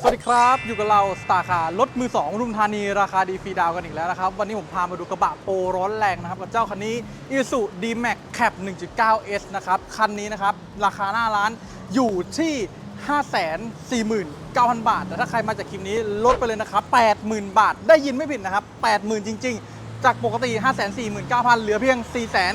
สวัสดีครับ อยู่กับเราสตาร์คาร์รถมือ2ปทุมธานีราคาดีฟรีดาวกันอีกแล้วนะครับ วันนี้ผมพามาดูกระบะโปรร้อนแรงนะครับ กับเจ้าคันนี้ i s u D-Max Cap 1.9S นะครับ คันนี้นะครับ ราคาหน้าร้านอยู่ที่ 549,000 บาท แต่ถ้าใครมาจากคลิปนี้ลดไปเลยนะครับ 80,000 บาทได้ยินไม่ผิดนะครับ 80,000 จริง ๆ จากปกติ 549,000 เหลือเพียง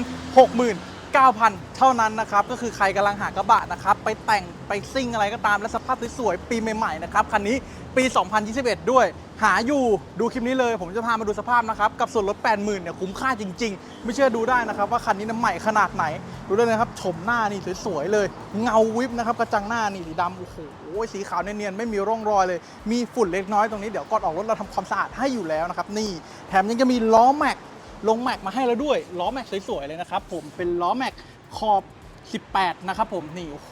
460,000 9,000 เท่านั้นนะครับ ก็คือใครกำลังหากระบะนะครับ ไปแต่งไปซิ่งอะไรก็ตาม และสภาพสวยๆปีใหม่ๆนะครับ คันนี้ปี 2021 ด้วย หาอยู่ดูคลิปนี้เลย ผมจะพามาดูสภาพนะครับ กับส่วนลด 80,000เนี่ยคุ้มค่าจริง ๆ ไม่เชื่อดูได้นะครับ ว่าคันนี้น้ำใหม่ขนาดไหน ดูได้เลยนะครับชมหน้านี่สวยๆเลย เงาวิบนะครับกระจังหน้านี่สีดำโอ้โหสีขาวเนียนๆไม่มีร่องรอยเลย มีฝุ่นเล็กน้อยตรงนี้เดี๋ยวก่อนออกรถเราทำความสะอาดให้อยู่แล้วนะครับนี่แถมยังจะมีล้อแม็ก ลงแม็กมาให้แล้วด้วย ล้อแม็กสวยๆเลยนะครับผมเป็นล้อแม็กขอบ 18 นะครับผมนี่โอ้โห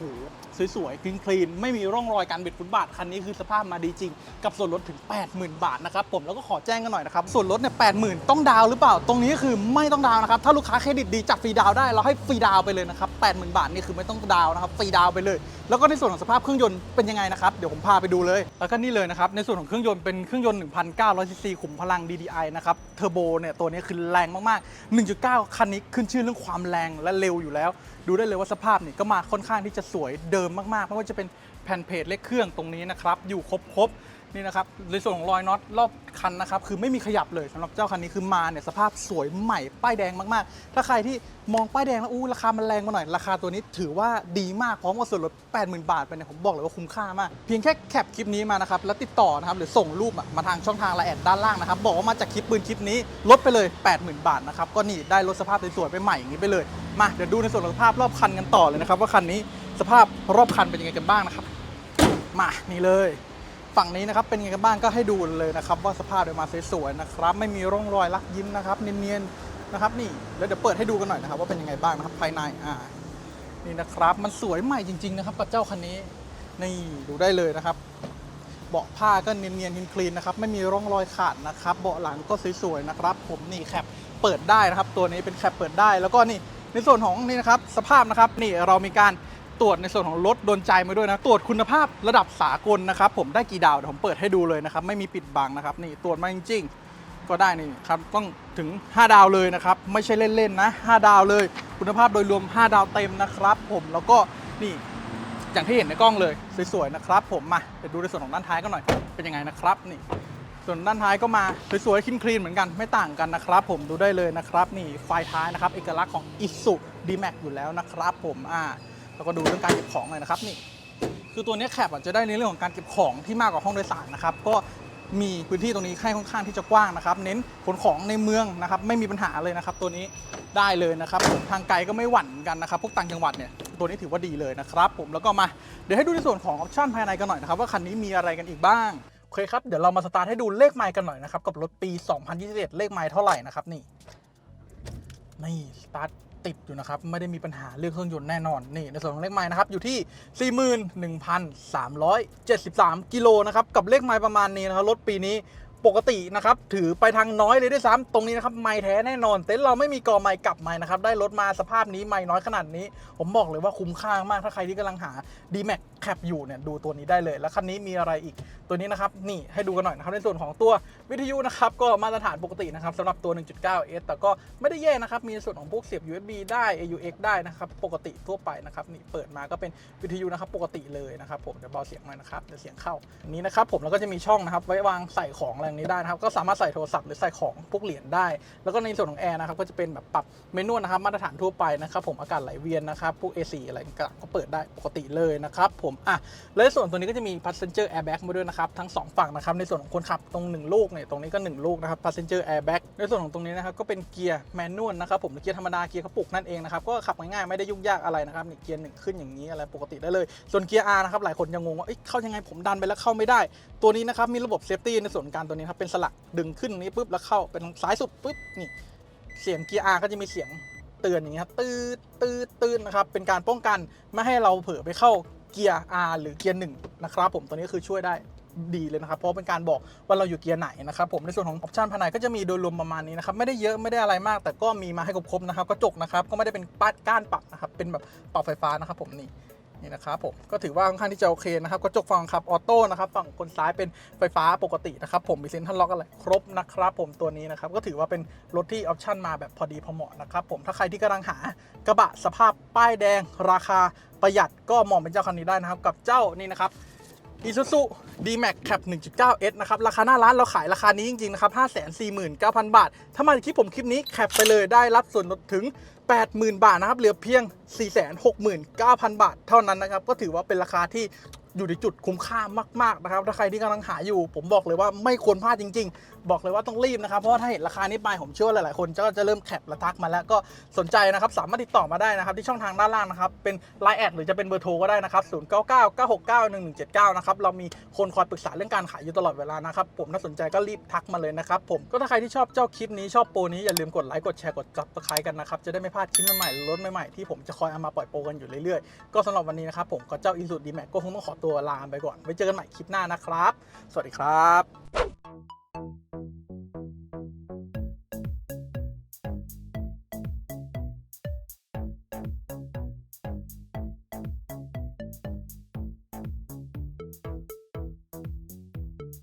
สวยๆ คลีนๆ ไม่มีร่องรอยการบิดฟุตบาท คันนี้คือสภาพมาดีจริง กับส่วนลดถึง 80,000 บาทนะครับผมแล้วก็ขอแจ้งกันหน่อยนะครับ ส่วนลดเนี่ย 80,000 ต้องดาวหรือเปล่า ตรงนี้คือไม่ต้องดาวนะครับ ถ้าลูกค้าเครดิตดีจัดฟรีดาวได้ เราให้ฟรีดาวไปเลยนะครับ 80,000 บาทนี่คือไม่ต้องดาวนะครับ ฟรีดาวไปเลย แล้วก็ในส่วนของสภาพเครื่องยนต์เป็นยังไงนะครับ เดี๋ยวผมพาไปดูเลย แล้วก็นี่เลยนะครับ ในส่วนของเครื่องยนต์เป็นเครื่องยนต์1,900ซีซีขุมพลัง DDI นะครับ เทอร์โบเนี่ยตัวนี้คือแรงมากๆ 1.9 คันนี้ขึ้นชื่อเรื่องความแรงและเร็วอยู่แล้ว ดูได้เลยว่าสภาพนี่ก็มาค่อนข้างที่จะสวยเดิมมากๆ ไม่ว่าจะเป็นแผ่นเพจเลขเครื่องตรงนี้นะครับ อยู่ครบๆนี่นะครับในส่วนของรอยน็อตรอบคันนะครับ คือไม่มีขยับเลยสำหรับเจ้าคันนี้คือมาเนี่ยสภาพสวยใหม่ป้ายแดงมากๆ ถ้าใครที่มองป้ายแดงแล้วอู้ราคามันแรงมาหน่อยราคาตัวนี้ถือว่าดีมากพร้อมกับส่วนลด 80,000 บาทไปเนี่ยผมบอกเลยว่าคุ้มค่ามาก เพียงแค่แคปคลิปนี้มานะครับแล้วติดต่อนะครับหรือส่งรูปมาทางช่องทางไลน์แอดด้านล่างนะครับบอกว่ามาจากคลิปปืนคลิปนี้ลดไปเลย 80,000 บาทนะครับก็นี่ได้รถสภาพสวยๆไปใหม่อย่างนี้ไปเลยมาเดี๋ยวดูในส่วนของสภาพรอบคันกันต่อเลยนะครับว่าคันนี้ สภาพรอบคันเป็นยังไงกันบ้างนะครับ มานี่เลย ฝั่งนี้นะครับเป็นยังไงกันบ้างก็ให้ดูเลยนะครับ ว่าสภาพเดี๋ยวมาสวยๆนะครับ ไม่มีร่องรอยลักยิ้มนะครับเนียนๆนะครับ นี่แล้วเดี๋ยวเปิดให้ดูกันหน่อยนะครับว่าเป็นยังไงบ้างนะครับภายในอ่านี่นะครับ มันสวยใหม่จริง ๆ นะครับกับเจ้าคันนี้นี่ดูได้เลยนะครับเบาะผ้าก็เนียนๆคลีนๆนะครับไม่มีร่องรอยขาดนะครับ เบาะหลังก็สวยๆนะครับ ผมนี่แคปเปิดได้นะครับ ตัวนี้เป็นแคปเปิดได้แล้วก็นี่ในส่วนของนี่นะครับสภาพนะครับนี่เรามีการ ตรวจในส่วนของรถโดนใจมาด้วยนะ ตรวจคุณภาพระดับสากลนะครับ ผมได้กี่ดาวเดี๋ยวผมเปิดให้ดูเลยนะครับ ไม่มีปิดบังนะครับ นี่ตรวจมาจริงๆ ก็ได้นี่ครับต้องถึง 5 ดาวเลยนะครับ ไม่ใช่เล่นๆนะ 5 ดาวเลย คุณภาพโดยรวม 5 ดาวเต็มนะครับ ผมแล้วก็นี่อย่างที่เห็นในกล้องเลยสวยๆนะครับ ผมมาเดี๋ยวดูในส่วนของด้านท้ายกันหน่อยเป็นยังไงนะครับนี่ส่วนด้านท้ายก็มาสวยๆคลีนๆเหมือนกันไม่ต่างกันนะครับ ผมดูได้เลยนะครับ นี่ไฟท้ายนะครับเอกลักษณ์ของ i s u d m a x อยู่แล้วนะครับ ผมอ่า แล้วก็ดูเรื่องการเก็บของเลยนะครับนี่คือตัวนี้แคปอะจะได้ในเรื่องของการเก็บของที่มากกว่าห้องโดยสารนะครับก็มีพื้นที่ตรงนี้ให้ค่อนข้างที่จะกว้างนะครับ เน้นขนของในเมืองนะครับ ไม่มีปัญหาเลยนะครับ ตัวนี้ได้เลยนะครับผมทางไกลก็ไม่หวั่นกันนะครับ พวกต่างจังหวัดเนี่ยตัวนี้ถือว่าดีเลยนะครับผมแล้วก็มาเดี๋ยวให้ดูในส่วนของออปชั่นภายในกันหน่อยนะครับ ว่าคันนี้มีอะไรกันอีกบ้างโอเคครับเดี๋ยวเรามาสตาร์ทให้ดูเลขไมล์กันหน่อยนะครับกับรถปี 2021 เลขไมล์เท่าไหร่นะครับนี่นี่สตาร์ท ติดอยู่นะครับ ไม่ได้มีปัญหาเรื่องเครื่องยนต์แน่นอนนี่ในส่วนของเลขไม้นะครับอยู่ที่ 41,373 กิโลนะครับกับเลขไม้ประมาณนี้นะครับรถปีนี้ ปกตินะครับถือไปทางน้อยเลยด้วยซ้ำตรงนี้นะครับไม้แท้แน่นอน เต็นท์เราไม่มีกอไม้กลับไม้นะครับได้รถมาสภาพนี้ไม้น้อยขนาดนี้ ผมบอกเลยว่าคุ้มค่ามากถ้าใครที่กำลังหา d m a x Cap อยู่เนี่ยดูตัวนี้ได้เลย แล้วคันนี้มีอะไรอีกตัวนี้นะครับนี่ให้ดูกันหน่อยนะครับในส่วนของตัววิทยุนะครับก็มาตรฐานปกตินะครับสำหรับตัว 1.9S แต่ก็ไม่ได้แย่นะครับมีส่วนของพวกเสียบ USB ได้ AUX ได้นะครับปกติทั่วไปนะครับนี่เปิดมาก็เป็นวิทยุนะครับปกติเลยนะครับผมจะเบาเสียงหน่อยนะครับเดี๋ยวเสียงเข้าอันนี้นะครับผมแล้วก็จะมีช่องนะครับไว้วางใส่ของอะไรอย่างนี้ได้นะครับก็สามารถใส่โทรศัพท์หรือใส่ของพวกเหรียญได้ แล้วก็ในส่วนของแอร์นะครับก็จะเป็นแบบปรับเมนูนะครับมาตรฐานทั่วไปนะครับผมอากาศไหลเวียนนะครับพวก AC อะไรต่างก็เปิดได้ปกติเลยนะครับผมอะและในส่วนตัวนี้ก็จะมี passenger airbag มาด้วยนะครับทั้ง 2 ฝั่งนะครับในส่วนของคนขับตรง 1 ลูกเนี่ยตรงนี้ก็ 1 ลูกนะครับ passenger airbag ในส่วนของตรงนี้นะครับก็เป็นเกียร์แมนนวลนะครับผมเกียร์ธรรมดาเกียร์กระปุกนั่นเองนะครับก็ขับง่ายๆไม่ได้ยุ่งยากอะไรนะครับนี่เกียร์หนึ่งขึ้นอย่างนี้อะไรปกติได้เลย ส่วนเกียร์ R นะครับหลายคนยังงงว่าเอ้ยเข้ายังไงผมดันไปแล้วเข้าไม่ได้ ตัวนี้นะครับมีระบบ safety ในส่วนการตัวนี้ครับเป็นสลักดึงขึ้นนี้ปุ๊บแล้วเข้าเป็นซ้ายสุดปุ๊บนี่เสียงเกียร์ R ก็จะมีเสียงเตือนอย่างนี้ครับตืดตืดตืดนะครับเป็นการป้องกันไม่ให้เราเผลอไปเข้าเกียร์ R หรือเกียร์หนึ่งนะครับผมตัวนี้คือช่วยได้ดีเลยนะครับ เพราะเป็นการบอกว่าเราอยู่เกียร์ไหนนะครับผมในส่วนของออปชันภายในก็จะมีโดยรวมประมาณนี้นะครับ ไม่ได้เยอะไม่ได้อะไรมาก แต่ก็มีมาให้ครบๆนะครับกระจกนะครับก็ไม่ได้เป็นป้าก้านปรับนะครับเป็นแบบปรับไฟฟ้านะครับผมนี่ นี่นะครับผมก็ถือว่าค่อนข้างที่จะโอเคนะครับกระจกฝั่งขับออโต้นะครับฝั่งคนซ้ายเป็นไฟฟ้าปกตินะครับผมมีเซ็นทรัลล็อกอะไรครบนะครับผมตัวนี้นะครับก็ถือว่าเป็นรถที่ออปชั่นมาแบบพอดีพอเหมาะนะครับผมถ้าใครที่กำลังหากระบะสภาพป้ายแดงราคาประหยัดก็เหมาะเป็นเจ้าคันนี้ได้นะครับกับเจ้านี่นะครับ Isuzu D-Max Cap 1.9S นะครับ ราคาหน้าร้านเราขายราคานี้จริง ๆ นะครับ 549,000 บาท ถ้ามาจากคลิปผมคลิปนี้แคปไปเลยได้รับส่วนลดถึง 80,000 บาทนะครับ เหลือเพียง 469,000 บาท เท่านั้นนะครับ ก็ถือว่าเป็นราคาที่ อยู่ในจุดคุ้มค่ามากๆนะครับ ถ้าใครที่กำลังหาอยู่ ผมบอกเลยว่าไม่ควรพลาดจริง ๆ บอกเลยว่าต้องรีบนะครับ เพราะว่าถ้าเห็นราคานี้ไปผมเชื่อว่าหลายๆคนก็จะเริ่มแคปและทักมาแล้วก็สนใจนะครับ สามารถติดต่อมาได้นะครับ ที่ช่องทางด้านล่างนะครับ เป็น Line แอดหรือจะเป็นเบอร์โทรก็ได้นะครับ 0999691179 นะครับ เรามีคนคอยปรึกษาเรื่องการขายอยู่ตลอดเวลานะครับ ผมถ้าสนใจก็รีบทักมาเลยนะครับผมก็ถ้าใครที่ชอบเจ้าคลิปนี้ชอบโปรนี้อย่าลืมกดไลค์กดแชร์กด subscribe กันนะครับจะได้ไม่พลาดคลิปใหม่ๆรถใหม่ๆที่ผมจะคอยเอามาปล่อยโปรกันอยู่เรื่อยๆก็สำหรับวันนี้นะครับผมก็เจ้า Isuzu D-Max ก็คงต้องขอตัวลาไปก่อนไว้เจอกันใหม่คลิปหน้านะครับ สวัสดีครับ